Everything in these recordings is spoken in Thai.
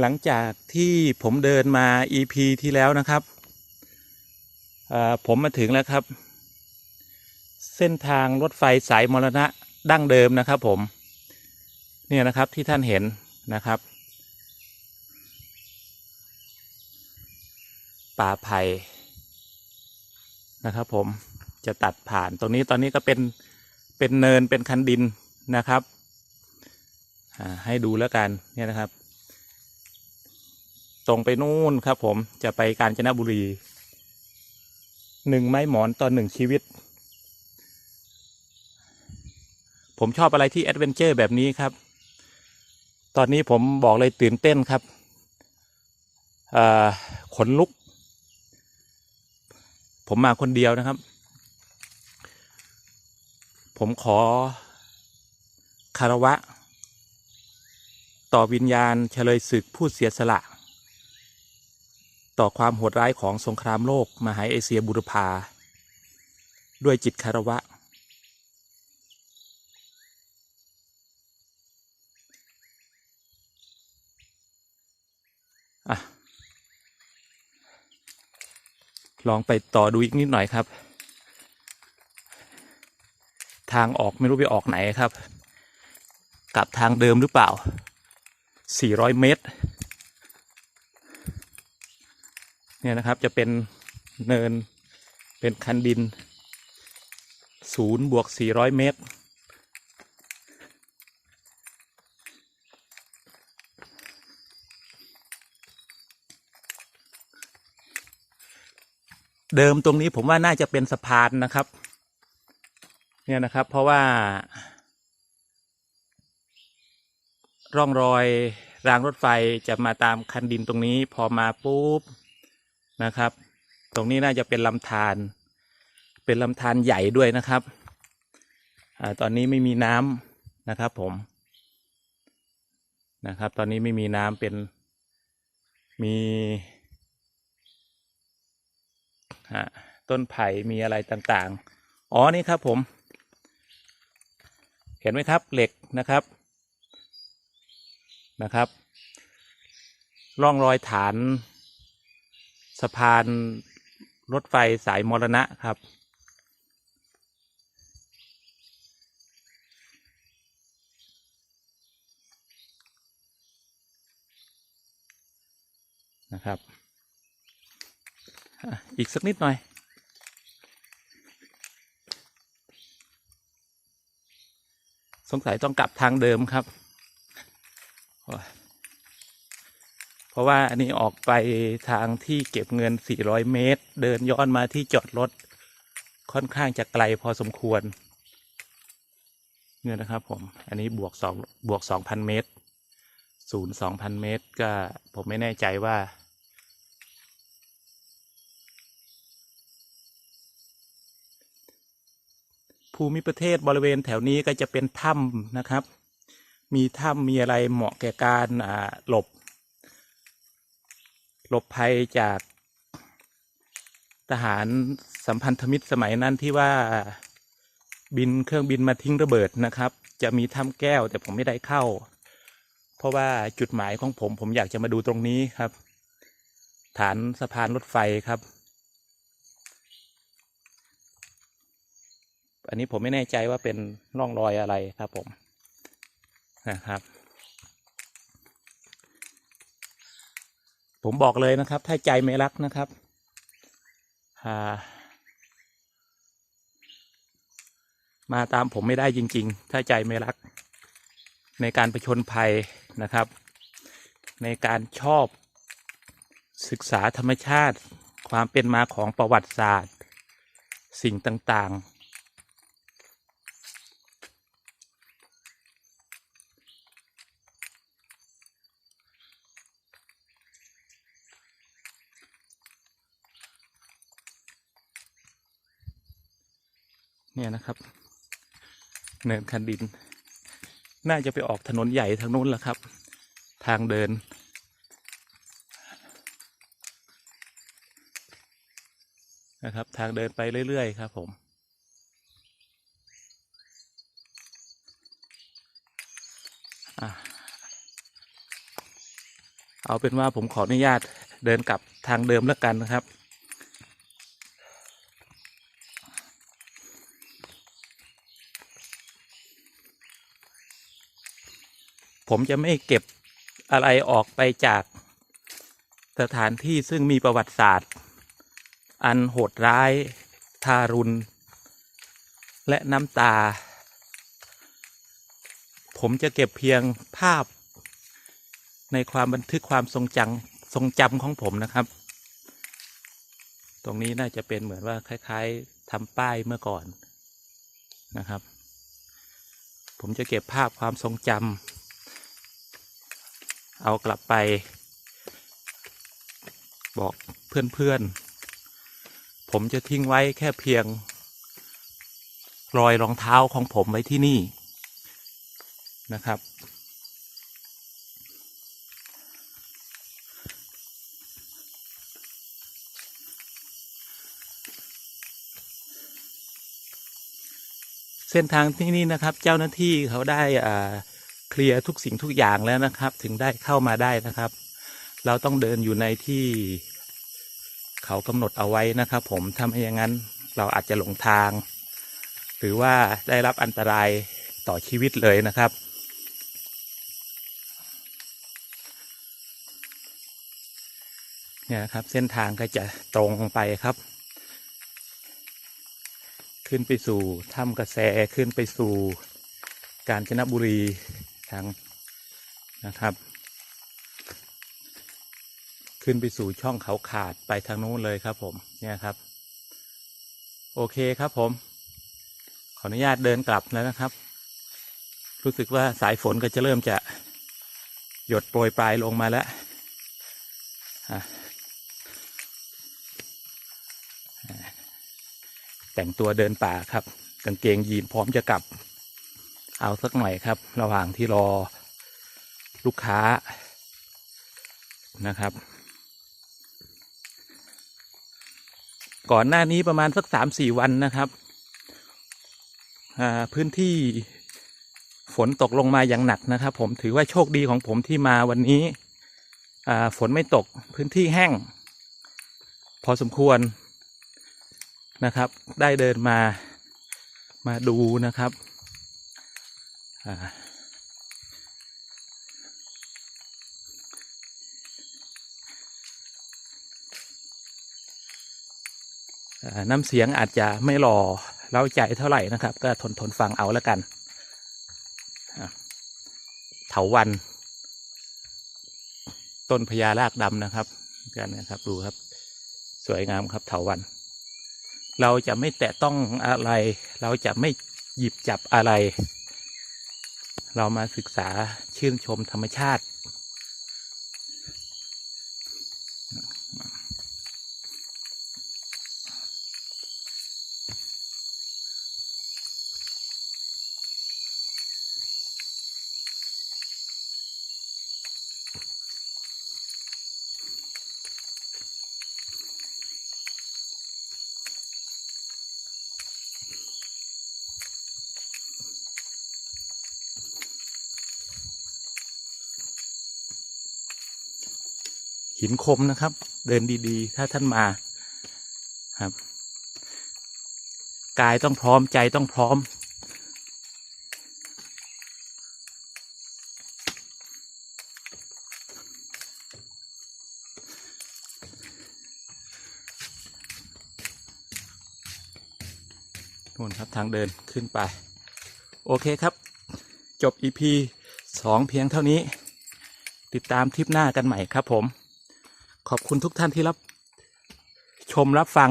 หลังจากที่ผมเดินมา EP ที่แล้วนะครับ ผมมาถึงแล้วครับ เส้นทางรถไฟสายมรณะดั้งเดิมนะครับผม เนี่ยนะครับที่ท่านเห็นนะครับ ป่าไผ่นะครับผมจะตัดผ่านตรงนี้ตอนนี้ก็เป็นเป็นเนินเป็นคันดินนะครับ ให้ดูแล้วกันเนี่ยนะครับ ตรงไปนู่นครับ ผมจะไปกาญจนบุรีหนึ่งไม้หมอนต่อหนึ่งชีวิต ผมชอบอะไรที่แอดเวนเจอร์แบบนี้ครับ ตอนนี้ผมบอกเลยตื่นเต้นครับขนลุก ผมมาคนเดียวนะครับ ผมขอคารวะ ต่อวิญญาณเฉลยศึกผู้เสียสละ ต่อความโหดร้ายของสงครามโลกมหาเอเชียบุรพา ด้วยจิตคารวะอะลองไปต่อดูอีกนิดหน่อยครับ ทางออกไม่รู้ไปออกไหนครับ กลับทางเดิมหรือเปล่า 400 เมตร เนี่ยนะครับจะเป็นเนินเป็นคันดินศูนย์บวก400เมตร เดิมตรงนี้ผมว่าน่าจะเป็นสะพานนะครับ เนี่ยนะครับเพราะว่า ร่องรอยรางรถไฟจะมาตามคันดินตรงนี้ พอมาปุ๊บ นะครับ ตรงนี้น่าจะเป็นลำธารเป็นลำธารใหญ่ด้วยนะครับอตอนนี้ไม่มีน้ำนะครับผมนะครับ ตอนนี้ไม่มีน้ำเป็นมีต้นไผ่มีอะไรต่างๆ อ๋อนี่ครับผม เห็นไหมครับเหล็กนะครับนะครับ ร่องรอยฐาน สะพานรถไฟสายมรณะครับ นะครับ อีกสักนิดหน่อยสงสัยต้องกลับทางเดิมครับ โอ้ยเพ ราะว่าอันนี้ออกไปทางที่เก็บเงิน 400 เมตร เดินย้อนมาที่จอดรถ ค่อนข้างจะไกลพอสมควร เนี่ยนะครับผม อันนี้บวกสองบวก 2,000 เมตร ศูนย์ 2,000 เมตร ก็ผมไม่แน่ใจว่า ภูมิประเทศบริเวณแถวนี้ก็จะเป็นถ้ำนะครับ มีถ้ำมีอะไรเหมาะแก่การหลบ หลบภัยจากทหารสัมพันธมิตรสมัยนั้นที่ว่าบินเครื่องบินมาทิ้งระเบิดนะครับ จะมีถ้ำแก้วแต่ผมไม่ได้เข้า เพราะว่าจุดหมายของผมผมอยากจะมาดูตรงนี้ครับ ฐานสะพานรถไฟครับ อันนี้ผมไม่แน่ใจว่าเป็นร่องรอยอะไรครับผมนะครับ ผมบอกเลยนะครับ ถ้าใจไม่รักนะครับามาตามผมไม่ได้จริง ๆ ถ้าใจไม่รัก ในการประชนภัยนะครับ ในการชอบศึกษาธรรมชาติ ความเป็นมาของประวัติศาสตร์ สิ่งต่างๆ เนี่ยนะครับ เนินคันดิน น่าจะไปออกถนนใหญ่ทางนู้นแหละครับ ทางเดิน นะครับ ทางเดินไปเรื่อยๆ ครับผมเอาเป็นว่าผมขออนุญาตเดินกลับทางเดิมแล้วกันนะครับ ผมจะไม่เก็บอะไรออกไปจากสถานที่ซึ่งมีประวัติศาสตร์ อันโหดร้าย ทารุณ และน้ำตา ผมจะเก็บเพียงภาพ ในความบันทึกความทรงจำทรงจำของผมนะครับ ตรงนี้น่าจะเป็นเหมือนว่าคล้าย ๆทำป้ายเมื่อก่อนนะครับ ผมจะเก็บภาพความทรงจำ เอากลับไป บอกเพื่อนๆ ผมจะทิ้งไว้แค่เพียง รอยรองเท้าของผมไว้ที่นี่นะครับ เส้นทางที่นี่นะครับ เจ้าหน้าที่เขาได้อ่า เคลียร์ทุกสิ่งทุกอย่างแล้วนะครับ ถึงได้เข้ามาได้นะครับ เราต้องเดินอยู่ในที่เขากำหนดเอาไว้นะครับ ผมถ้าไม่อย่างนั้นเราอาจจะหลงทาง หรือว่าได้รับอันตรายต่อชีวิตเลยนะครับเนี่ยนะครับเส้นทางก็จะตรงไปครับ ขึ้นไปสู่ถ้ำกระแสขึ้นไปสู่กาญจนบุรี ทางนะครับ ขึ้นไปสู่ช่องเขาขาดไปทางนู้นเลยครับผมเนี่ยครับ โอเคครับผม ขออนุญาตเดินกลับแล้วนะครับ รู้สึกว่าสายฝนก็จะเริ่มจะหยดโปรยปลายลงมาแล้วแต่งตัวเดินป่าครับ กางเกงยีนพร้อมจะกลับ เอาสักหน่อยครับ ระหว่างที่รอลูกค้านะครับ ก่อนหน้านี้ประมาณสักสามสี่วันนะครับพื้นที่ฝนตกลงมาอย่างหนักนะครับ ผมถือว่าโชคดีของผมที่มาวันนี้ฝนไม่ตกพื้นที่แห้ง พอสมควรนะครับ ได้เดินมามาดูนะครับ น้ำเสียงอาจจะไม่หล่อเล้าใจเท่าไหร่นะครับ ก็ทนทนฟังเอาแล้วกันเถาวัน ต้นพญารากดำนะครับกันนะครับดูครับ สวยงามครับเถาวัน เราจะไม่แตะต้องอะไร เราจะไม่หยิบจับอะไร เรามาศึกษาชื่นชมธรรมชาติ นคมนะครับ เดินดีๆ ถ้าท่านมาครับ กายต้องพร้อมใจต้องพร้อม นู่นครับทางเดินขึ้นไป โอเคครับ จบ EP สองเพียงเท่านี้ ติดตามทริปหน้ากันใหม่ครับผม ขอบคุณทุกท่านที่รับชมรับฟัง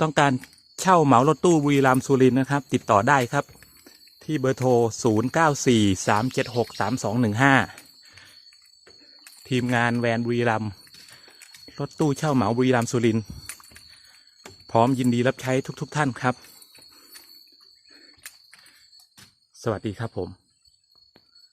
ต้องการเช่าเหมารถตู้บุรีรัมย์สุรินนะครับ ติดต่อได้ครับ ที่เบอร์โทร 0 9 4 3 7 6 3 2 1 5 ทีมงานแวนบุรีรัมย์รถตู้เช่าเหมาบุรีรัมย์สุรินพร้อมยินดีรับใช้ทุกๆท่านครับ สวัสดีครับผม